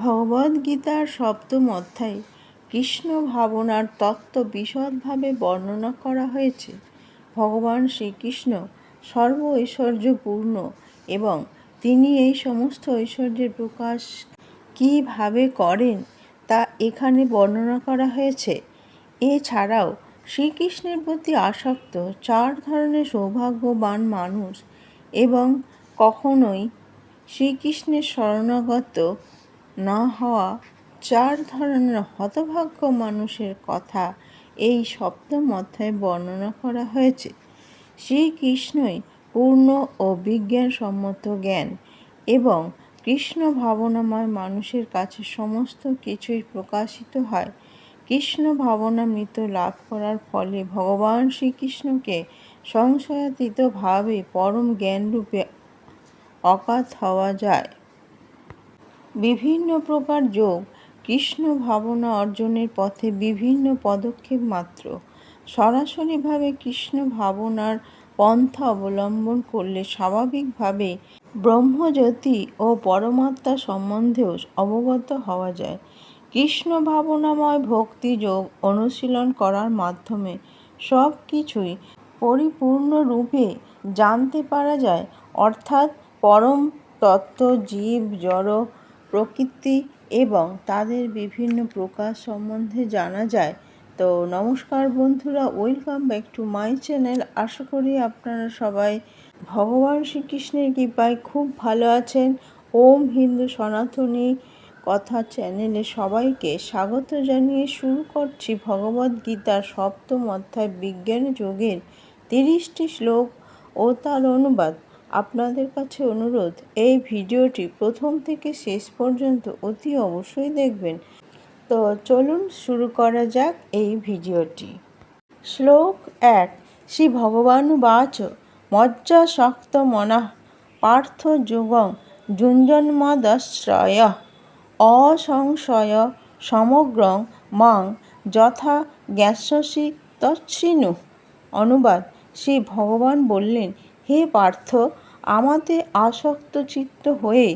ভগবদ্গীতার সপ্তম অধ্যায়ে কৃষ্ণ ভাবনার তত্ত্ব বিশদভাবে বর্ণনা করা হয়েছে। ভগবান শ্রীকৃষ্ণ সর্ব ঐশ্বর্যপূর্ণ এবং তিনি এই সমস্ত ঐশ্বর্যের প্রকাশ কীভাবে করেন তা এখানে বর্ণনা করা হয়েছে। এছাড়াও শ্রীকৃষ্ণের প্রতি আসক্ত চার ধরনের সৌভাগ্যবান মানুষ এবং কখনোই শ্রীকৃষ্ণের শরণাগত না হওয়া চার ধরনের হতভাগ্য মানুষের কথা এই সপ্তম অধ্যায়ে বর্ণনা করা হয়েছে। শ্রীকৃষ্ণই পূর্ণ ও বিজ্ঞানসম্মত জ্ঞান এবং কৃষ্ণ ভাবনাময় মানুষের কাছে সমস্ত কিছুই প্রকাশিত হয়। কৃষ্ণ ভাবনামৃত লাভ করার ফলে ভগবান শ্রীকৃষ্ণকে সংশয়াতীতভাবে পরম জ্ঞানরূপে অকাত হওয়া যায়। বিভিন্ন প্রকার যোগ কৃষ্ণ ভাবনা অর্জনের পথে বিভিন্ন পদক্ষেপ মাত্র। সরাসরিভাবে কৃষ্ণ ভাবনার পন্থা অবলম্বন করলে স্বাভাবিকভাবে ব্রহ্মজ্যোতি ও পরমাত্মা সম্বন্ধেও অবগত হওয়া যায়। কৃষ্ণ ভাবনাময় ভক্তিযোগ অনুশীলন করার মাধ্যমে সব কিছুই পরিপূর্ণরূপে জানতে পারা যায়। অর্থাৎ পরম তত্ত্ব জীব, জড় প্রকৃতি এবং তাদের বিভিন্ন প্রকাশ সম্বন্ধে জানা যায়। তো নমস্কার বন্ধুরা, welcome back to my channel. আশা করি আপনারা সবাই ভগবান শ্রীকৃষ্ণের কৃপায় খুব ভালো আছেন। ওম হিন্দু সনাতনী কথা চ্যানেলে সবাইকে স্বাগত জানিয়ে শুরু করছি ভগবদ ভগবদ্গীতার সপ্তম অধ্যায় বিজ্ঞান যোগের তিরিশটি শ্লোক ও তার অনুবাদ। আপনাদের কাছে অনুরোধ, এই ভিডিওটি প্রথম থেকে শেষ পর্যন্ত অতি অবশ্যই দেখবেন। তো চলুন শুরু করা যাক এই ভিডিওটি। শ্লোক এক, শ্রী ভগবানুবাচ মজ্জা শক্ত মনঃ পার্থ যুগং যুঞ্জন্মদশ্রয় অসংশয় সমগ্রং মাং যথা জ্ঞাসসি তচ্ছিনু অনুবাদ, শ্রী ভগবান বললেন হে পার্থ, আমাতে আসক্ত চিত্ত হয়ে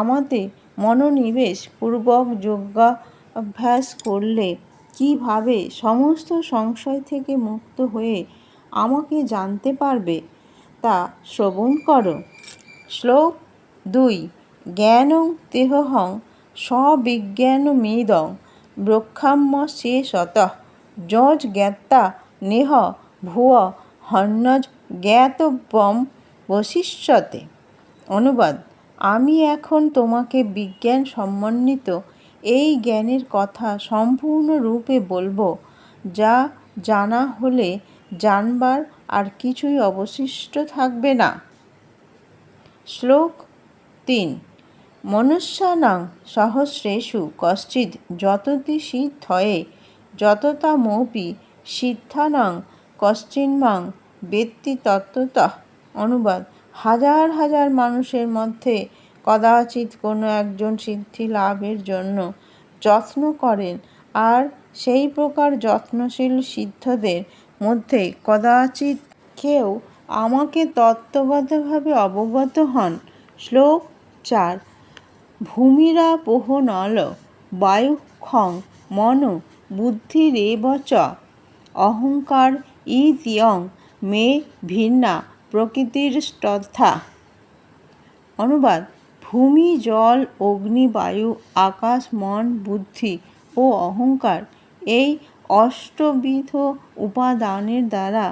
আমাতে মনোনিবেশ পূর্বক যোগাভ্যাস করলে কীভাবে সমস্ত সংশয় থেকে মুক্ত হয়ে আমাকে জানতে পারবে তা শ্রবণ করো। শ্লোক দুই, জ্ঞানং তেহহং স্ববিজ্ঞানমিদং ব্রক্ষাম্য শেষত যজ জ্ঞাতা নেহ ভুয় হন্যজ জ্ঞাতব্যম বশিষ্যতে, অনুবাদ, আমি এখন তোমাকে বিজ্ঞান সমন্বিত এই জ্ঞানের কথা সম্পূর্ণরূপে বলব, যা জানা হলে জানবার আর কিছুই অবশিষ্ট থাকবে না। শ্লোক তিন, মনুষ্যানাং সহস্রেষু কশ্চিৎ যততি সিদ্ধয়ে, যততামপি সিদ্ধানাং কশ্চিন্মাং বেত্তি তত্ত্বতঃ অনুবাদ। হাজার হাজার মানুষের মধ্যে কদাচিৎ কোনো একজন সিদ্ধি লাভের জন্য যত্ন করেন আর সেই প্রকার যত্নশীল সিদ্ধদের মধ্যে কদাচিৎ কেউ আমাকে তত্ত্বগতভাবে অবগত হন। শ্লোক চার ভূমিরাপোহ নল বায়ুক্ষং মন বুদ্ধিরেব চ অহংকার ইতিয়ং মে ভিন্না প্রকৃতির শ্রদ্ধা। অনুবাদ, ভূমি, জল, অগ্নি, বায়ু, আকাশ, মন, বুদ্ধি ও অহংকার এই অষ্টবিধ উপাদানের দ্বারা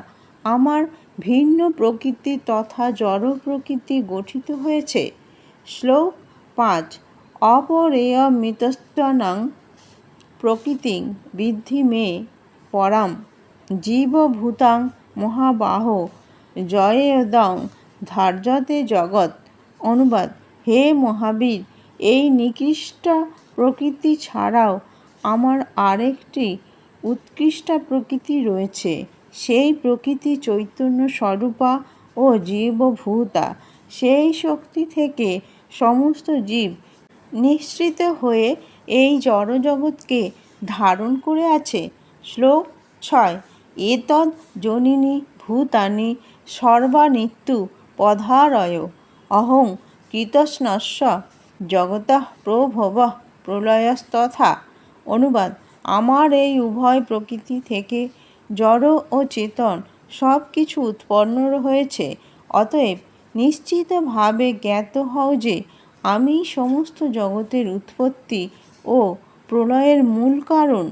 আমার ভিন্ন প্রকৃতি তথা জড় প্রকৃতি গঠিত হয়েছে। শ্লোক পাঁচ অপরেয়মিতস্ত্বনং প্রকৃতিং বিদ্ধি মে পরাম, জীবভূতাং মহাবাহ জয়েদং ধার্যতে জগৎ, অনুবাদ, হে মহাবীর, এই নিকৃষ্ট প্রকৃতি ছাড়াও আমার আরেকটি উৎকৃষ্ট প্রকৃতি রয়েছে। সেই প্রকৃতি চৈতন্য স্বরূপা ও জীবভূতা। সেই শক্তি থেকে সমস্ত জীব নিঃসৃত হয়ে এই জড়জগৎকে ধারণ করে আছে। শ্লোক ছয় এতদ জনিনী ভূতানি সর্বানিত্যু পধারয়। অহং কৃতস্নস্য জগতঃ প্রভব প্রলয়স্তথা। অনুবাদ, আমার এই উভয় প্রকৃতি থেকে জড় ও চেতন সব কিছু উৎপন্ন হয়েছে। অতএব নিশ্চিতভাবে জ্ঞাত হও যে, আমি সমস্ত জগতের উৎপত্তি ও প্রলয়ের মূল কারণ।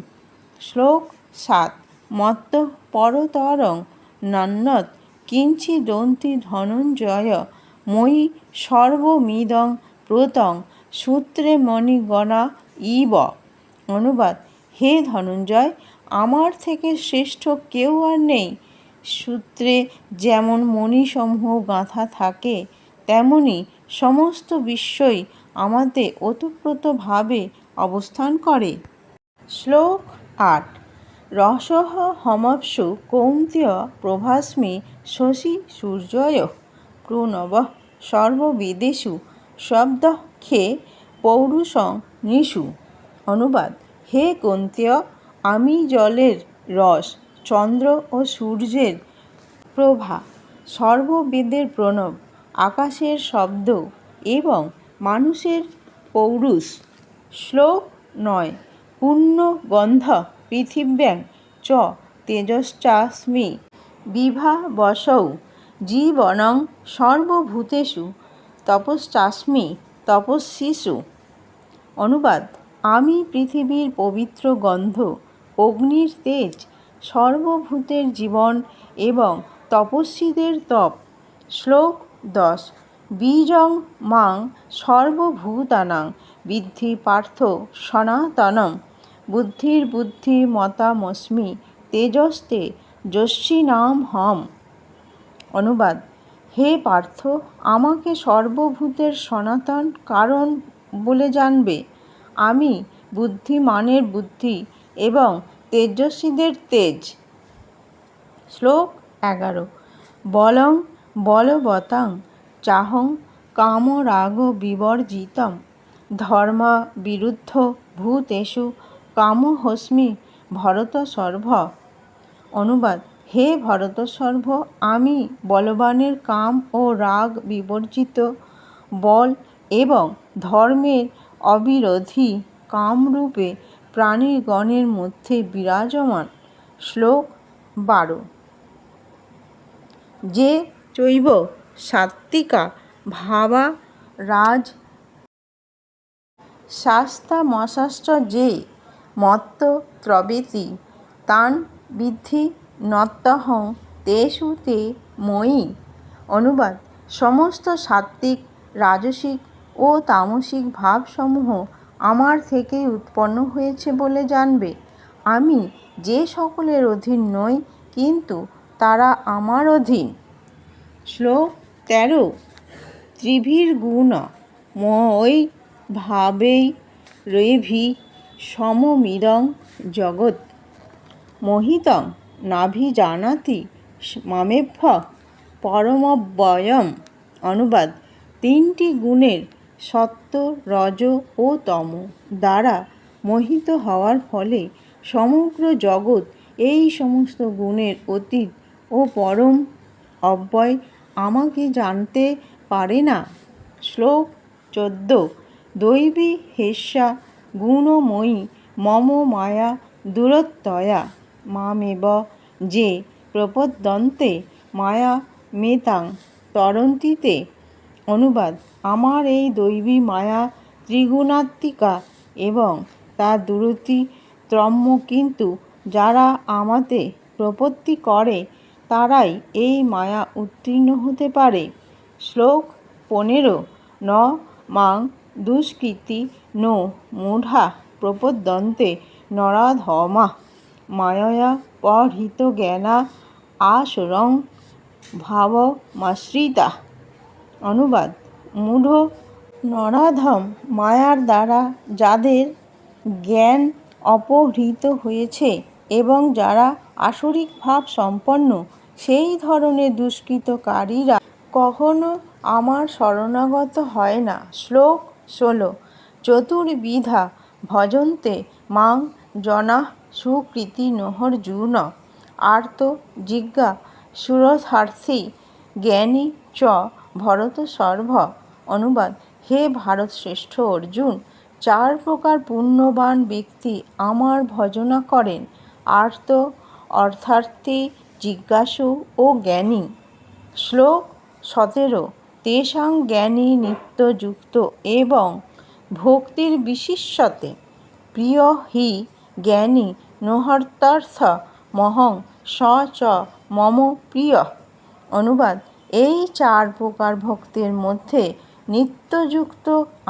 শ্লোক সাত। মত্ত পরতরং নন্নত কিঞ্চিদন্তি ধনঞ্জয় মই সর্বমিদং প্রতং সূত্রে মণিগণা ইব। অনুবাদ, হে ধনঞ্জয়, আমার থেকে শ্রেষ্ঠ কেউ আর নেই। সূত্রে যেমন মণিসমূহ গাঁথা থাকে, তেমনি সমস্ত বিশ্বই আমাতে ওতপ্রোতভাবে অবস্থান করে। শ্লোক আট। রসহ হমৎসু কৌন্তেয় প্রভাস্মি শশী সূর্যয় প্রণব শব্দ খে পৌরুষং নিষু অনুবাদ, হে কন্তেয়, আমি জলের রস, চন্দ্র ও সূর্যের প্রভা, সর্ববেদের প্রণব, আকাশের শব্দ এবং মানুষের পৌরুষ। শ্লোক নয় পূর্ণ গন্ধ পৃথিব্যাং চ তেজশ্চাস্মি বিভা বসৌ জীবনং সর্বভূতেষু তপশ্চাস্মি তপস্বিষু। অনুবাদ, আমি পৃথিবীর পবিত্র গন্ধ, অগ্নির তেজ, সর্বভূতের জীবন এবং তপস্বীদের তপ। শ্লোক দশ, বীজং মাং সর্বভূতানাং, বিদ্ধি পার্থ সনাতনম। বুদ্ধির বুদ্ধি মতামস্মি, তেজস্তে যস্যিনাম হম। অনুবাদ, হে পার্থ, আমাকে সর্বভূতের সনাতন কারণ বলে জানবে। আমি বুদ্ধিমানের বুদ্ধি এবং তেজস্বীদের তেজ। শ্লোক এগারো, বলং বলবতাং চাহং কামরাগ বিবর্জিতম ধর্ম বিরুদ্ধ ভূতেষু কামহস্মি ভরতসর্ভ অনুবাদ, হে ভরত ভরতসর্ভ আমি বলবানের কাম ও রাগ বিবর্জিত, বল এবং ধর্মের অবিরোধী, কামরূপে প্রাণীগণের মধ্যে বিরাজমান। শ্লোক বারো। যে চৈব সাত্ত্বিকা ভাবা রাজ শাস্তামশাশ্চ যে মত্ত ত্রবেতি। তান বিদ্ধি নত্যহং তেষু তে মই অনুবাদ, সমস্ত সাত্ত্বিক, রাজসিক ও তামসিক ভাবসমূহ আমার থেকেই উৎপন্ন হয়েছে বলে জানবে। আমি যে সকলের অধীন নই, কিন্তু তারা আমার অধীন। শ্লোক তেরো, ত্রিভির্গুণ। মই ভাবেই রেভি সমমিদং জগৎ। মোহিতং নাভিজানাতি মামেভ্য পরমব্যয়ম অনুবাদ। তিনটি গুণের সত্য, রজ ও তম দ্বারা মোহিত হওয়ার ফলে সমগ্র জগৎ এই সমস্ত গুণের অতীত ও পরম অব্যয় আমাকে জানতে পারে না। শ্লোক চোদ্দ। দৈবী হেস্যা গুণময়ী মম মায়া দূরত্বয়া মামেব যে প্রপদ্যন্তে মায়া মেতাং তরন্তিতে অনুবাদ। আমার এই দৈবী মায়া ত্রিগুণাত্মিকা এবং তা দূরতি ত্রম্য কিন্তু যারা আমাতে প্রপত্তি করে, তারাই এই মায়া উত্তীর্ণ হতে পারে। শ্লোক পনেরো ন মাং দুষ্কৃতি নো, মূঢ়া প্রপদ্যন্তে নরাধমা, মায়য়া পহৃত জ্ঞানা আসরং ভাবমাশ্রিতা অনুবাদ, মূঢ় নরাধম মায়ার দ্বারা যাদের জ্ঞান অপহৃত হয়েছে এবং যারা আসরিক ভাব সম্পন্ন, সেই ধরনের দুষ্কৃতকারীরা কখনো আমার শরণাগত হয় না। শ্লোক ষোলো। চতুর্বিধা ভজন্তে মাং জনা সুকৃতিনোহর্জুন আর্ত জিজ্ঞা সুরথার্থী জ্ঞানী চ ভরত ভরতসর্ভ অনুবাদ, হে ভারত শ্রেষ্ঠ অর্জুন, চার প্রকার পুণ্যবান ব্যক্তি আমার ভজনা করেন। আর্ত অর্থার্থী, জিজ্ঞাসু ও জ্ঞানী। শ্লোক সতেরো, তেষাং জ্ঞানী নিত্যযুক্ত এবং ভক্তির বিশিষ্যতে প্রিয় হি জ্ঞানী নোহর্তার্থ মহং স চ মম প্রিয়। অনুবাদ, এই চার প্রকার ভক্তের মধ্যে নিত্যযুক্ত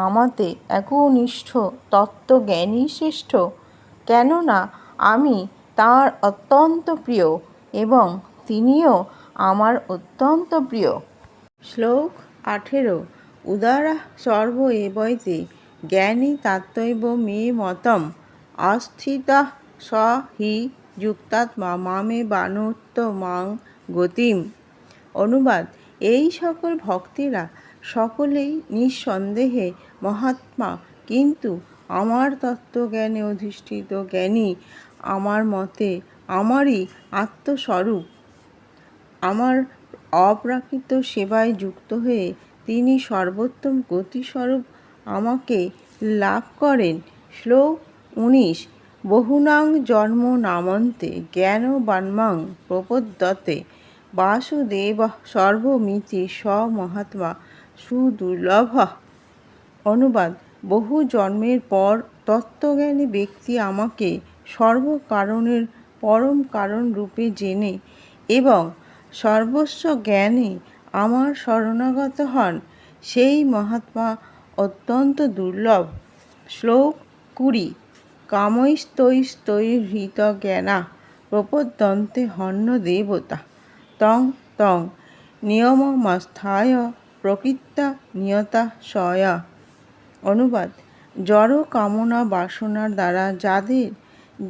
আমাতে একনিষ্ঠ তত্ত্বজ্ঞানী শ্রেষ্ঠ। কেননা আমি তাঁর অত্যন্ত প্রিয় এবং তিনিও আমার অত্যন্ত প্রিয়। শ্লোক আঠেরো, উদারা সর্ব এবৈতে জ্ঞানী তাত্ত্বৈব মে মতম। আস্থিতা স হি যুক্তাত্মা মামে বানোত্তমাং গতিম। অনুবাদ, এই সকল ভক্তেরা সকলেই নিঃসন্দেহে মহাত্মা, কিন্তু আমার তত্ত্বজ্ঞানে অধিষ্ঠিত জ্ঞানী আমার মতে আমারই আত্মস্বরূপ। আমার অপ্রাকৃত সেবায় যুক্ত হয়ে তিনি সর্বোত্তম গতিস্বরূপ আমাকে লাভ করেন। শ্লোক উনিশ, বহুনাং জন্ম নামন্তে জ্ঞানবান্মাং প্রপদ্যতে, বাসুদেব সর্বমিতি স মহাত্মা সুদুর্লভ। অনুবাদ, বহু জন্মের পর তত্ত্বজ্ঞানী ব্যক্তি আমাকে সর্বকারণের পরম কারণ রূপে জেনে এবং সর্বস্ব জ্ঞানে আমার শরণাগত হন। সেই মহাত্মা অত্যন্ত দুর্লভ। শ্লোক কুড়ি। কামৈস্তৈস্তৈহৃত জ্ঞানা প্রপদ্যন্তে হন্য দেবতা। তং তং নিয়মমাস্থায় প্রকৃতা নিয়তা সয়া। অনুবাদ। জড় কামনা বাসনার দ্বারা যাদের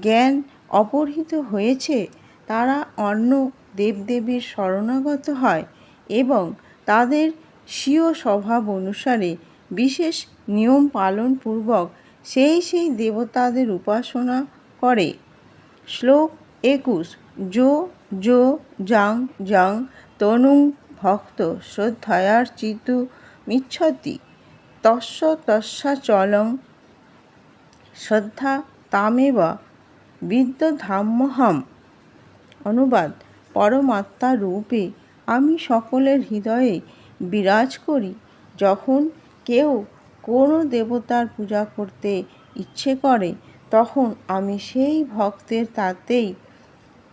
জ্ঞান অপহৃত হয়েছে, তারা অন্য দেবদেবীর শরণাগত হয় এবং তাদের স্বীয় স্বভাব অনুসারে বিশেষ নিয়ম পালনপূর্বক সেই সেই দেবতাদের উপাসনা করে। শ্লোক একুশ, যো যো যাং যাং তনুং ভক্ত শ্রদ্ধায়ার্চিত মিচ্ছতি, তস্য তস্যাচলং শ্রদ্ধা তামেব বিদ্যধাম্যহম অনুবাদ, পরমাত্মা রূপে আমি সকলের হৃদয়ে বিরাজ করি যখন কেউ কোনো দেবতার পূজা করতে ইচ্ছে করে, তখন আমি সেই ভক্তের তাতেই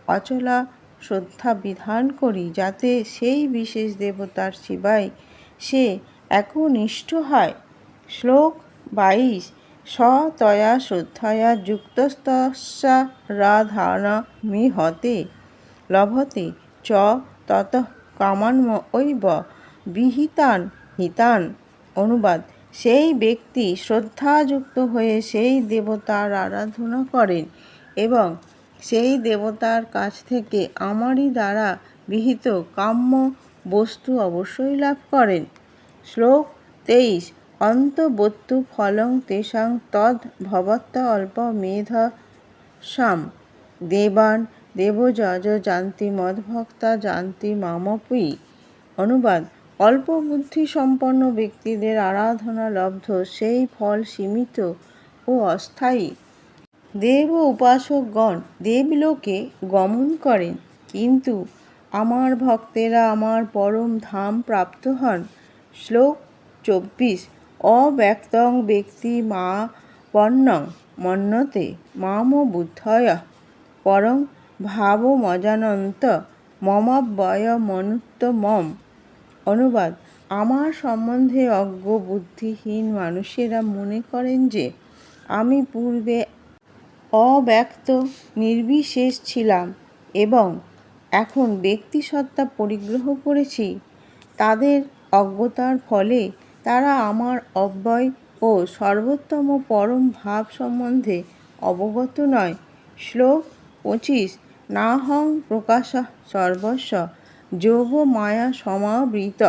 অচলা শ্রদ্ধা বিধান করি যাতে সেই বিশেষ দেবতার সেবায় সে একনিষ্ঠ হয়। শ্লোক বাইশ স তয়া শ্রদ্ধয়া যুক্তস্তস্যা রাধানা মিহতে, লভতে চ তত কামান্মৈব বিহিতান হিতান। অনুবাদ। সেই ব্যক্তি শ্রদ্ধাযুক্ত হয়ে সেই দেবতার আরাধনা করেন এবং সেই দেবতার কাছ থেকে আমারই দ্বারা বিহিত কাম্য বস্তু অবশ্যই লাভ করেন। শ্লোক তেইশ, অন্তবত্তু ফলং তেষাং তদ ভবত্ত অল্প মেধসাম দেবান দেবযজ জানতি মদভক্তা জানতি মামপি। অনুবাদ অল্প বুদ্ধি সম্পন্ন ব্যক্তিদের আরাধনা লব্ধ, সেই ফল সীমিত ও অস্থায়ী। দেব উপাসকগণ দেবলোকে গমন করেন, কিন্তু আমার ভক্তেরা আমার পরম ধাম প্রাপ্ত হন। শ্লোক চব্বিশ, অব্যক্তং ব্যক্তি মা পন্নং মন্যতে মাম বুদ্ধয়। পরং ভাবমজানন্ত মমাব্যয়মনুত্তমম। অনুবাদ। আমার সম্বন্ধে অজ্ঞ, বুদ্ধিহীন মানুষেরা মনে করেন যে, আমি পূর্বে অব্যক্ত, নির্বিশেষ ছিলাম এবং এখন ব্যক্তিসত্তা পরিগ্রহ করেছি। তাদের অজ্ঞতার ফলে তারা আমার অব্যয় ও সর্বোত্তম পরম ভাব সম্বন্ধে অবগত নয়। শ্লোক পঁচিশ, নাহং প্রকাশ সর্বস্ব। যোগ মায়া সমাবৃত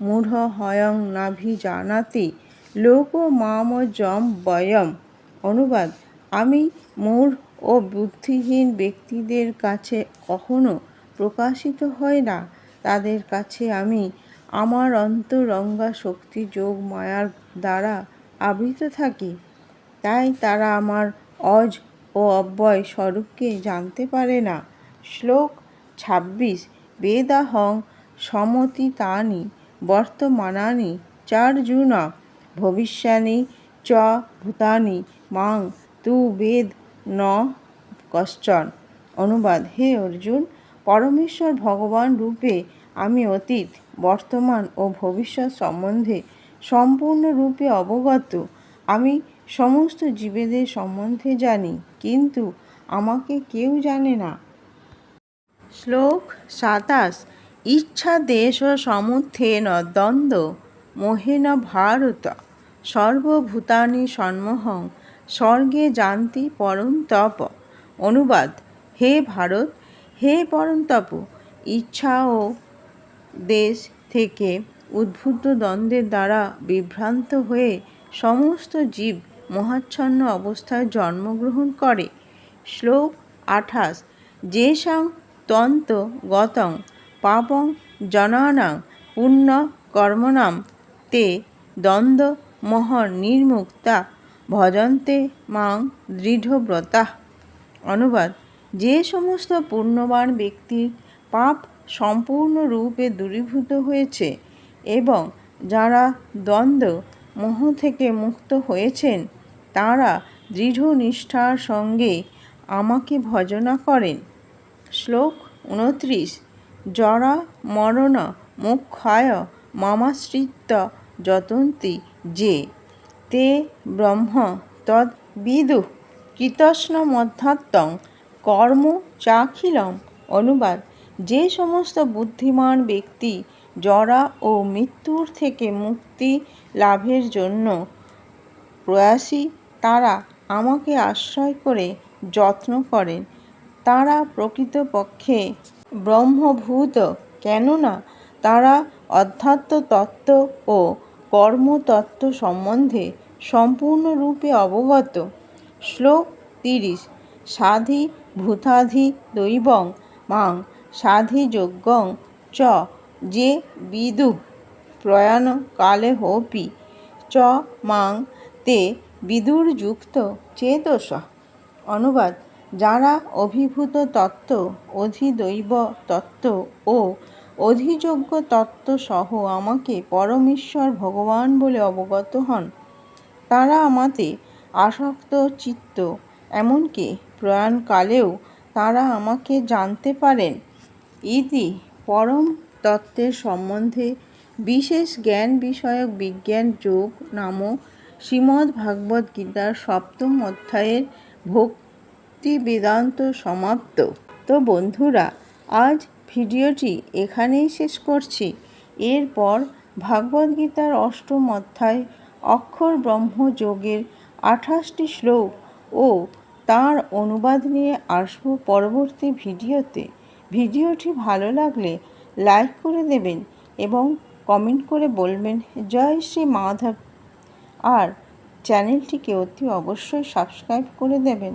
মূঢ় হয়ং নাভিজানাতি লোক মাম জম বয়ম অনুবাদ, আমি মূঢ় ও বুদ্ধিহীন ব্যক্তিদের কাছে কখনো প্রকাশিত হয় না। তাদের কাছে আমি আমার অন্তরঙ্গা শক্তি যোগ মায়ার দ্বারা আবৃত থাকি। তাই তারা আমার অজ ও অব্যয় স্বরূপকে জানতে পারে না। শ্লোক ছাব্বিশ বেদাহং সমতিতানি বর্তমানানি চার্জুন ভবিষ্যানি চ ভূতানি মাং তু বেদ ন কশ্চন। অনুবাদ, হে অর্জুন, পরমেশ্বর ভগবান রূপে আমি অতীত, বর্তমান ও ভবিষ্যৎ সম্বন্ধে সম্পূর্ণরূপে অবগত। আমি সমস্ত জীবেদের সম্বন্ধে জানি, কিন্তু আমাকে কেউ জানে না। শ্লোক সাতাশ। ইচ্ছা দেশ সমুত্থেন দ্বন্দ্ব মোহেন ভারত, সর্বভূতানি সন্মোহং, স্বর্গে জানতি পরম তপ। অনুবাদ, হে ভারত, হে পরন্তপ ইচ্ছা ও দেশ থেকে উদ্ভূত দ্বন্দ্বের দ্বারা বিভ্রান্ত হয়ে সমস্ত জীব মহাচ্ছন্ন অবস্থায় জন্মগ্রহণ করে। শ্লোক আঠাশ যেষাং তন্ত গতং পাপং জনানাং পুণ্য কর্মণাম তে দ্বন্দ্ব মহর নির্মুক্তা ভজন্তে মাং দৃঢ়ব্রতা। অনুবাদ, যে সমস্ত পুণ্যবান ব্যক্তির পাপ সম্পূর্ণরূপে দূরীভূত হয়েছে এবং যারা দ্বন্দ্ব মোহ থেকে মুক্ত হয়েছেন, তারা দৃঢ় নিষ্ঠার সঙ্গে আমাকে ভজনা করেন। শ্লোক উনত্রিশ জরা মরণ মুক্ষায় মামাশ্রিত্য যতন্তি যে। তে ব্রহ্ম তদ বিদু কৃতস্ন মধ্যাত্মং কর্ম চাখিলম অনুবাদ। যে সমস্ত বুদ্ধিমান ব্যক্তি জরা ও মৃত্যুর থেকে মুক্তি লাভের জন্য প্রয়াসী, তারা আমাকে আশ্রয় করে যত্ন করেন। তারা প্রকৃতপক্ষে ব্রহ্মভূত, কেননা তারা অধ্যাত্ম তত্ত্ব ও কর্মতত্ত্ব সম্বন্ধে সম্পূর্ণরূপে অবগত। শ্লোক তিরিশ, সাধি ভূতাধি দৈবং মাং সাধি যজ্ঞং চ যে বিদু প্রয়াণ কালে হোপি, চ মাং তে বিদুর্যুক্ত চেতস। অনুবাদ যারা অভিভূত তত্ত্ব, অধিদৈব তত্ত্ব ও অধিযোগ্য তত্ত্ব সহ আমাকে পরমেশ্বর ভগবান বলে অবগত হন, তারা আমাতে আসক্ত চিত্ত, এমনকি প্রয়াণকালেও তারা আমাকে জানতে পারেন। ইতি পরম তত্ত্বের সম্বন্ধে বিশেষ জ্ঞান বিষয়ক বিজ্ঞান যোগ নামক শ্রীমদ্ ভাগবত গীতার সপ্তম অধ্যায়ের ভক্তি বেদান্ত সমাপ্ত। তো বন্ধুরা, আজ ভিডিওটি এখানেই শেষ করছি। এরপর ভাগবত গীতার অষ্টম অধ্যায় অক্ষর ব্রহ্ম যোগের আঠাশটি শ্লোক ও তার অনুবাদ নিয়ে আসব পরবর্তী ভিডিওতে। ভিডিওটি ভালো লাগলে লাইক করে দেবেন এবং কমেন্ট করে বলবেন, জয় শ্রী মাধব। আর চ্যানেলটিকে অতি অবশ্যই সাবস্ক্রাইব করে দেবেন।